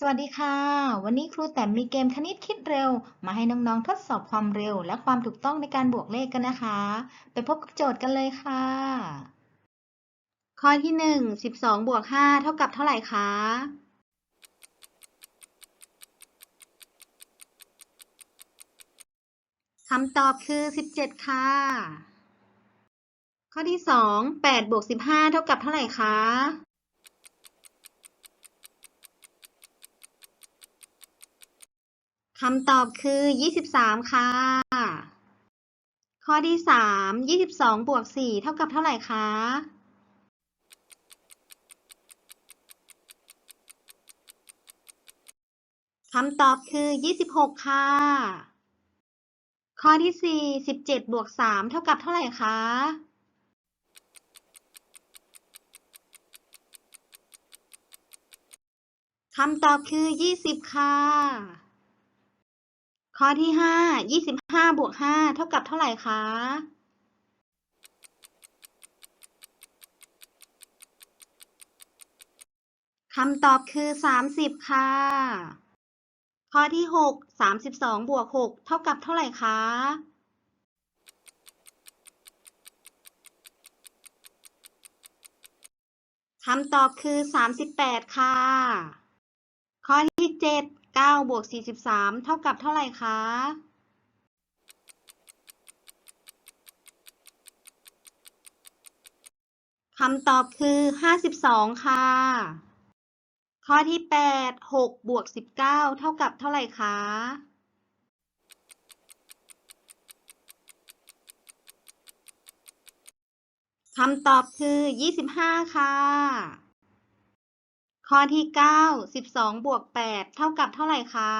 สวัสดีค่ะ วันนี้ครูแต้มมีเกมคณิตคิดเร็ว มาให้น้องๆทดสอบความเร็วและความถูกต้องในการบวกเลขกันนะคะ ไปพบกับโจทย์กันเลยค่ะ ข้อที่ 1 12บวก5เท่ากับเท่าไหร่คะ คำตอบคือ 17 ค่ะ ข้อที่ 2 8บวก15 เท่ากับเท่าไหร่คะ คำตอบคือ 23 ค่ะ ข้อที่ 3 22 บวก 4 เท่ากับเท่าไหร่คะ คำตอบคือ 26 ค่ะ ข้อที่ 4 17 บวก 3 เท่ากับเท่าไหร่คะคำตอบคือ 20 ค่ะ ข้อที่5 25บห้าบวก5เท่ากับเท่าไหร่คะคำตอบคือ30ค่ะ ข้อที่6 32บสองบวก6เท่ากับเท่าไหร่คะคำตอบคือ 38 ค่ะ ข้อที่ 7 9บวก43 เท่ากับเท่าไหร่คะ คำตอบคือ 52 ค่ะ ข้อที่ 8 6บวก19 เท่ากับเท่าไหร่คะคำตอบคือ 25 ค่ะ ข้อที่ 9 12 บวก 8 เท่ากับเท่าไหร่คะ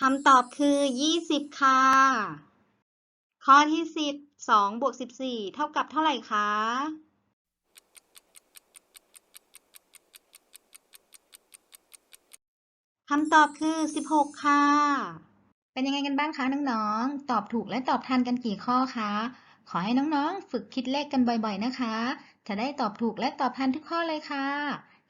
คำตอบคือ 20 ค่ะ ข้อที่ 10 2บวก 14 เท่ากับเท่าไหร่คะ คำตอบคือ 16 ค่ะ เป็นยังไงกันบ้างคะน้องๆ ตอบถูกและตอบทันกันกี่ข้อคะ ขอให้น้องๆ ฝึกคิดเลขกันบ่อยๆนะคะ จะได้ตอบถูกและตอบทันทุกข้อเลยค่ะ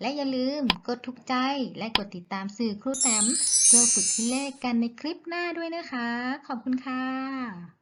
และอย่าลืมกดถูกใจและกดติดตามสื่อครูแต้มเพื่อฝึกคิดเลขกันในคลิปหน้าด้วยนะคะ ขอบคุณค่ะ